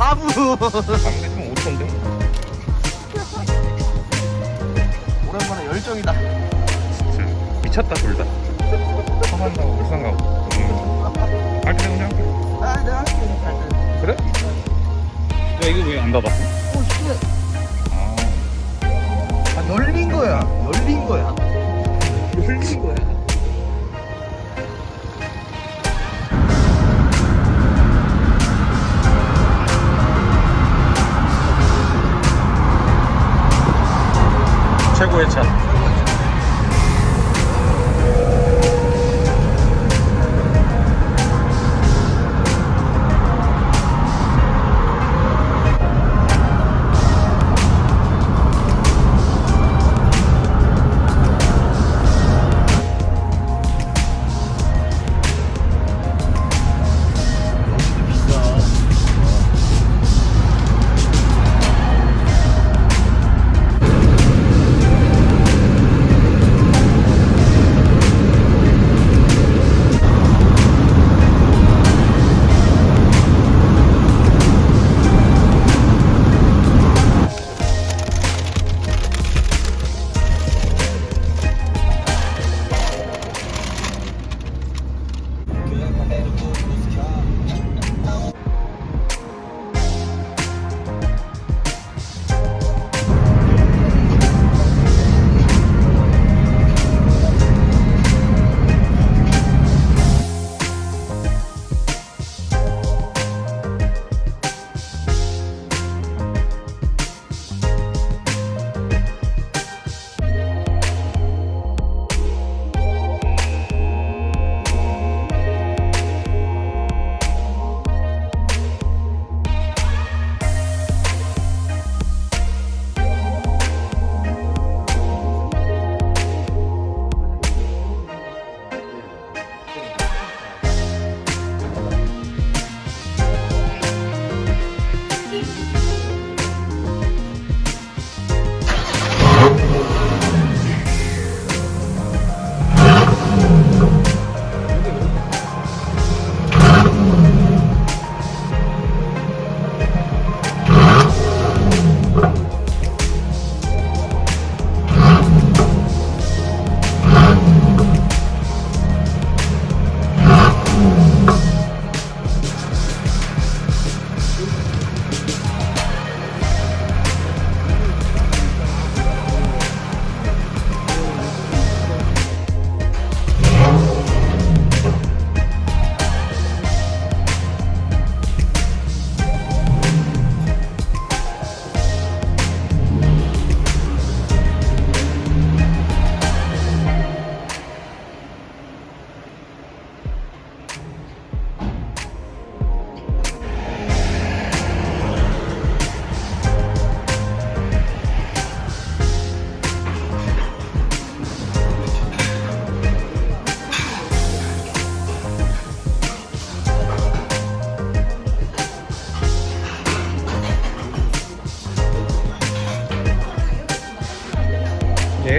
담배 좀 5천데? 오랜만에 열정이다. 진짜 미쳤다 둘 다. 서만 가고 울산 가고. 음. 할때 그냥 할게. 아, 내가 할게. 때. 그래? 야 이거 왜 안 닫았어? 오, 씨. 아 아, 열린 거야. 열린 거야. 열린 거야. 최고의 차.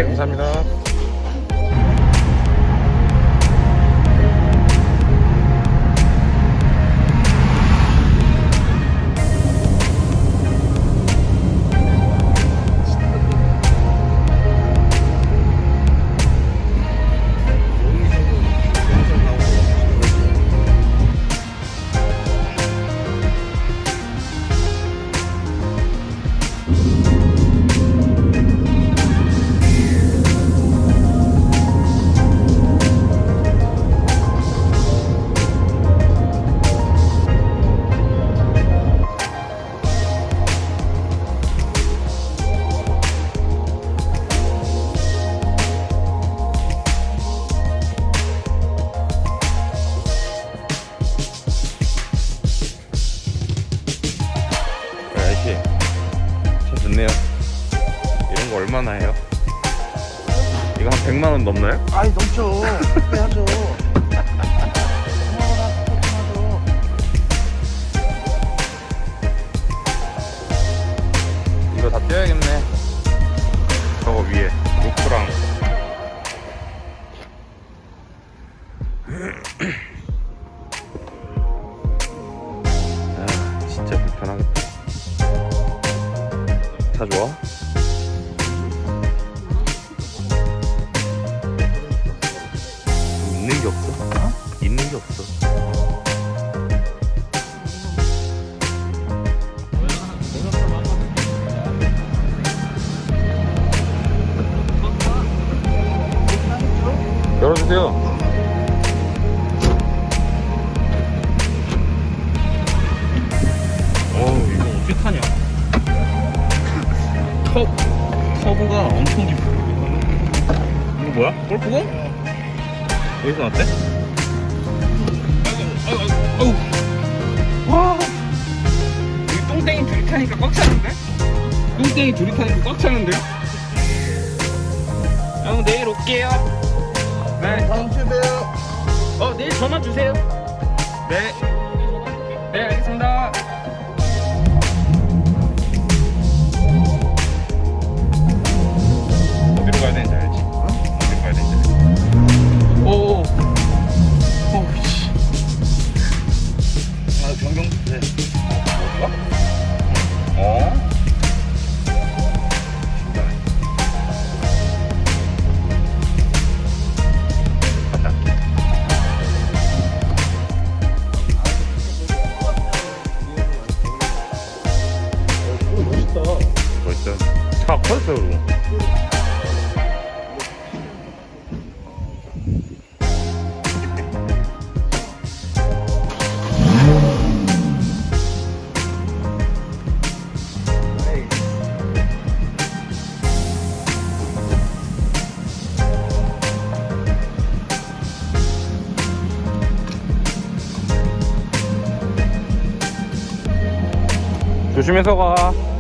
예 감사합니다. 얼마나 해요? 이거 한 100만 원 넘나요? 아이, 넘죠. 빼야죠. 없어. 열어주세요. 어우 이거 어떻게 타냐? 터 터보가 엄청 깊어. 이거 뭐야? 골프공? 어디서 났대? 똥땡이 둘이 타니까 꽉 차는데요? 형 내일 올게요. 네. 다음 주에 봬요. 어 내일 전화 주세요. 네. 네 커졌어 그리고. 조심해서 가.